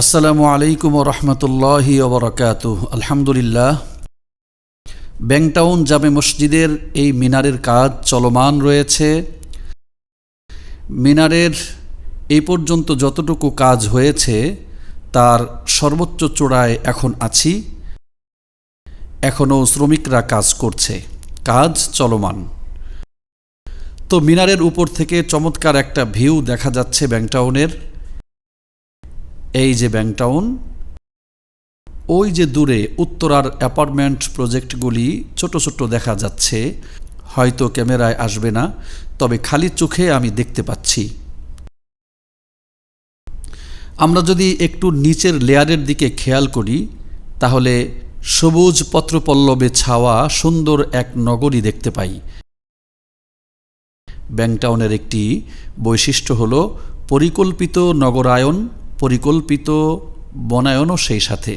আসসালামু আলাইকুম রহমতুল্লাহি ওবরাকাত আলহামদুলিল্লাহ। ব্যাংটাউন জামে মসজিদের এই মিনারের কাজ চলমান রয়েছে। মিনারের এই পর্যন্ত যতটুকু কাজ হয়েছে, তার সর্বোচ্চ চূড়ায় এখন আছি। এখনও শ্রমিকরা কাজ করছে। কাজ চলমান। তো মিনারের উপর থেকে চমৎকার একটা ভিউ দেখা যাচ্ছে ব্যাংটাউনের এই যে ব্যাংটাউন ওই যে দূরে উত্তরার অ্যাপার্টমেন্ট প্রজেক্টগুলি ছোট ছোট দেখা যাচ্ছে, হয়তো ক্যামেরায় আসবে না, তবে খালি চোখে আমি দেখতে পাচ্ছি। আমরা যদি একটু নিচের লেয়ারের দিকে খেয়াল করি, তাহলে সবুজ পত্রপল্লবে ছাওয়া সুন্দর এক নগরী দেখতে পাই। ব্যাংটাউনের একটি বৈশিষ্ট্য হল পরিকল্পিত নগরায়ন পরিকল্পিত বনায়নও সেই সাথে।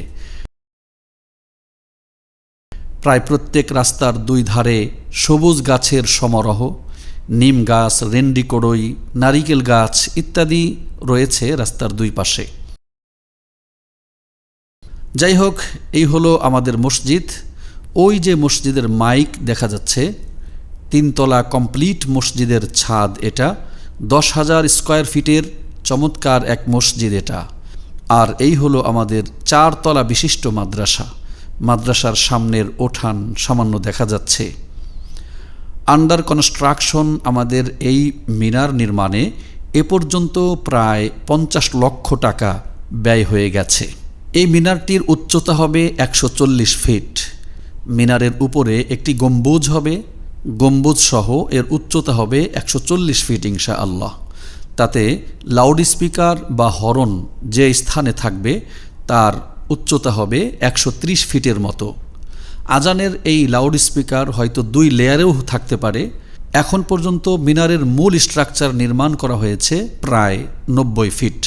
প্রায় প্রত্যেক রাস্তার দুই ধারে সবুজ গাছের সমারোহ, নিম গাছ, রেন্ডি কড়ই, নারিকেল গাছ ইত্যাদি রয়েছে রাস্তার দুই পাশে। যাই হোক, এই হলো আমাদের মসজিদ। ওই যে মসজিদের মাইক দেখা যাচ্ছে, তিনতলা কমপ্লিট মসজিদের ছাদ এটা। দশ হাজার স্কোয়ার ফিটের চমৎকার এক মসজিদ এটা। আর এই হলো আমাদের চারতলা বিশিষ্ট মাদ্রাসা। মাদ্রাসার সামনের ওঠান সামান্য দেখা যাচ্ছে। আন্ডার কনস্ট্রাকশন আমাদের এই মিনার নির্মাণে এ পর্যন্ত প্রায় পঞ্চাশ লক্ষ টাকা ব্যয় হয়ে গেছে। এই মিনারটির উচ্চতা হবে একশো চল্লিশ ফিট। মিনারের উপরে একটি গম্বুজ হবে। গম্বুজ সহ এর উচ্চতা হবে একশো চল্লিশ ফিট ইনশা আল্লাহ তাতে লাউড স্পিকার বা হরন যে স্থানে থাকবে, তার উচ্চতা হবে একশো ত্রিশ ফিটের মতো। আজানের এই লাউড স্পিকার হয়তো দুই লেয়ারেও থাকতে পারে। এখন পর্যন্ত মিনারের মূল স্ট্রাকচার নির্মাণ করা হয়েছে প্রায় নব্বই ফিট।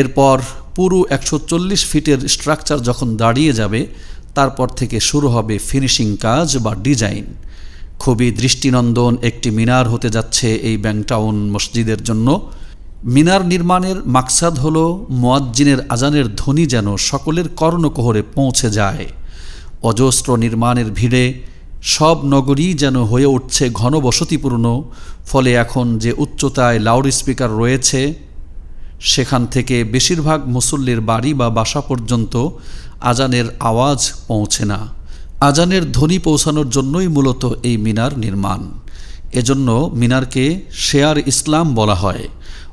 এরপর পুরো একশো চল্লিশ ফিটের স্ট্রাকচার যখন দাঁড়িয়ে যাবে, তারপর থেকে শুরু হবে ফিনিশিং কাজ বা ডিজাইন। খুবই দৃষ্টিনন্দন একটি মিনার হতে যাচ্ছে এই ব্যাংটাউন মসজিদের জন্য। মিনার নির্মাণের মাকসাদ হল মোয়াজ্জিনের আজানের ধ্বনি যেন সকলের কর্ণকোহরে পৌঁছে যায়। অজস্র নির্মাণের ভিড়ে সব নগরী যেন হয়ে উঠছে ঘনবসতিপূর্ণ, ফলে এখন যে উচ্চতায় লাউড স্পিকার রয়েছে, সেখান থেকে বেশিরভাগ মুসল্লির বাড়ি বা বাসা পর্যন্ত আজানের আওয়াজ পৌঁছে না। আজানের ধ্বনি পৌঁছানোর জন্যই মূলত এই মিনার নির্মাণ। এজন্য মিনারকে শেয়ার ইসলাম বলা হয়।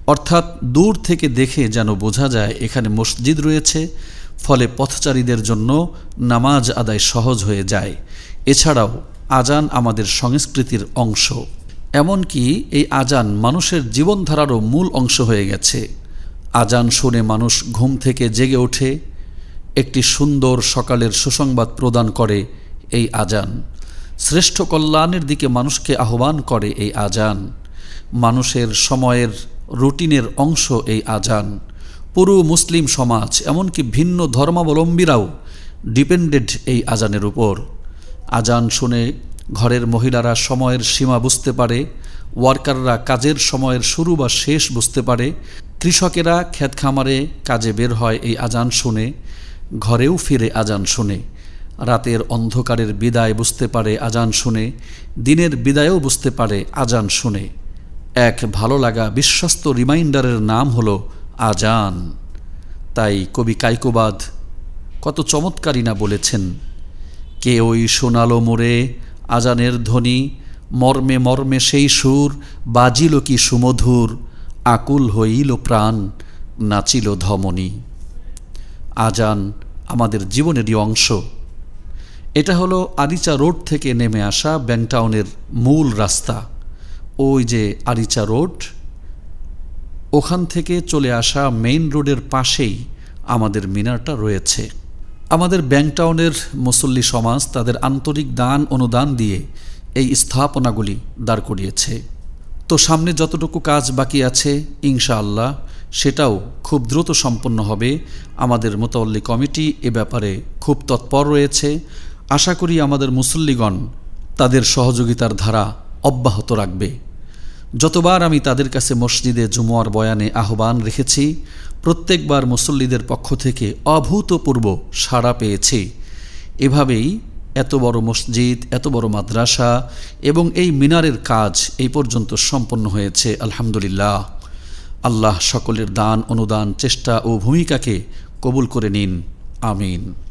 অর্থাৎ দূর থেকে দেখে যেন বোঝা যায় এখানে মসজিদ রয়েছে, ফলে পথচারীদের জন্য নামাজ আদায় সহজ হয়ে যায়। এছাড়াও আজান আমাদের সংস্কৃতির অংশ। এমনকি এই আজান মানুষের জীবনধারারও মূল অংশ হয়ে গেছে। আজান শুনে মানুষ ঘুম থেকে জেগে ওঠে, একটি সুন্দর সকালের সুসংবাদ প্রদান করে এই আজান। শ্রেষ্ঠ কল্যাণের দিকে মানুষকে আহ্বান করে এই আজান। মানুষের সময়ের রুটিনের অংশ এই আজান। পুরো মুসলিম সমাজ, এমনকি ভিন্ন ধর্মাবলম্বীরাও ডিপেন্ডেড এই আজানের উপর। আজান শুনে ঘরের মহিলারা সময়ের সীমা বুঝতে পারে, ওয়ার্কাররা কাজের সময়ের শুরু বা শেষ বুঝতে পারে, কৃষকেরা ক্ষেত খামারে কাজে বের হয় এই আজান শুনে, ঘরেও ফিরে আজান শুনে। রাতের অন্ধকারের বিদায় বুঝতে পারে আজান শুনে, দিনের বিদায়ও বুঝতে পারে আজান শুনে। এক ভালো লাগা বিশ্বস্ত রিমাইন্ডারের নাম হলো আজান। তাই কবি কাইকোবাদ কত চমৎকারী না বলেছেন কে ওই শোনালো মোরে আজানের ধ্বনি, মর্মে মর্মে সেই সুর, বাজিল কি সুমধুর, আকুল হইল প্রাণ, নাচিল ধমনী। আজান আমাদের জীবনেরই অংশ। এটা হলো আরিচা রোড থেকে নেমে আসা ব্যাংটাউনের মূল রাস্তা। ওই যে আরিচা রোড, ওখান থেকে চলে আসা মেইন রোডের পাশেই আমাদের মিনারটা রয়েছে। আমাদের ব্যাংটাউনের মুসল্লি সমাজ তাদের আন্তরিক দান, অনুদান দিয়ে এই স্থাপনাগুলি দাঁড় করিয়েছে। তো সামনে যতটুকু কাজ বাকি আছে, ইনশাআল্লাহ, সেটাও খুব দ্রুত সম্পন্ন হবে। আমাদের মোতাল্লি কমিটি এ ব্যাপারে খুব তৎপর রয়েছে। আশা করি আমাদের মুসল্লিগণ তাদের সহযোগিতার ধারা অব্যাহত রাখবে। যতবার আমি তাদের কাছে মসজিদে জুমুয়ার বয়ানে আহ্বান রেখেছি, প্রত্যেকবার মুসল্লিদের পক্ষ থেকে অভূতপূর্ব সাড়া পেয়েছি। এভাবেই এত বড় মসজিদ, এত বড় মাদ্রাসা এবং এই মিনারের কাজ এই পর্যন্ত সম্পন্ন হয়েছে, আলহামদুলিল্লাহ। আল্লাহ সকলের দান, অনুদান, চেষ্টা ও ভূমিকাকে কবুল করে নিন। আমিন।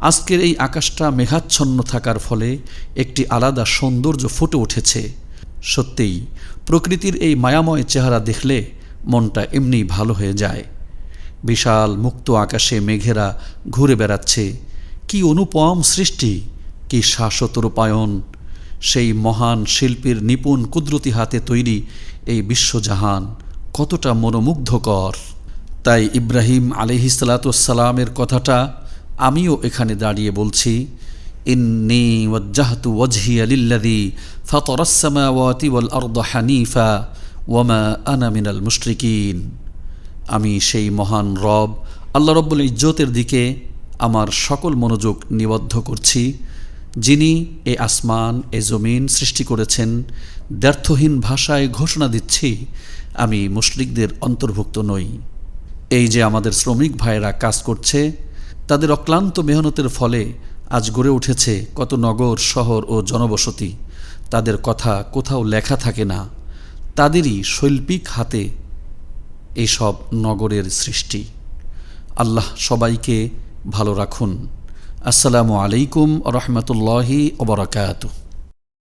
আজকের এই আকাশটা মেঘাচ্ছন্ন থাকার ফলে একটি আলাদা সৌন্দর্য ফুটে উঠেছে। সত্যিই, প্রকৃতির এই মায়াময় চেহারা দেখলে মনটা এমনি ভালো হয়ে যায়। বিশাল মুক্ত আকাশে মেঘেরা ঘুরে বেড়াচ্ছে। কি অনুপম সৃষ্টি, কি শাশ্বত রূপায়ণ। সেই মহান শিল্পীর নিপুণ কুদরতি হাতে তৈরি এই বিশ্বজাহান কতটা মনোমুগ্ধকর। তাই ইব্রাহিম আলিহিসালাতামের কথাটা আমিও এখানে দাঁড়িয়ে বলছি ওয়াজ্জাহতু ফাতারাস সামাওয়াতি ওয়াল হানিফা ওয়ামা আমি সেই মহান রব, আল্লাহ রব্বুল ইজ্জতের দিকে আমার সকল মনোযোগ নিবদ্ধ করছি, যিনি এ আসমান, এ জমিন সৃষ্টি করেছেন, ব্যর্থহীন ভাষায় ঘোষণা দিচ্ছি, আমি মুশরিকদের অন্তর্ভুক্ত নই। এই যে আমাদের শ্রমিক ভাইয়েরা কাজ করছে তাদের অক্লান্ত মেহনতের ফলে আজ গড়ে উঠেছে কত নগর, শহর ও জনবসতি। তাদের কথা কোথাও লেখা থাকে না। তাদেরই শৈল্পিক হাতে এইসব নগরের সৃষ্টি। আল্লাহ সবাইকে ভালো রাখুন। আসসালামু আলাইকুম রহমতুল্লাহি ওবরাকাতুহ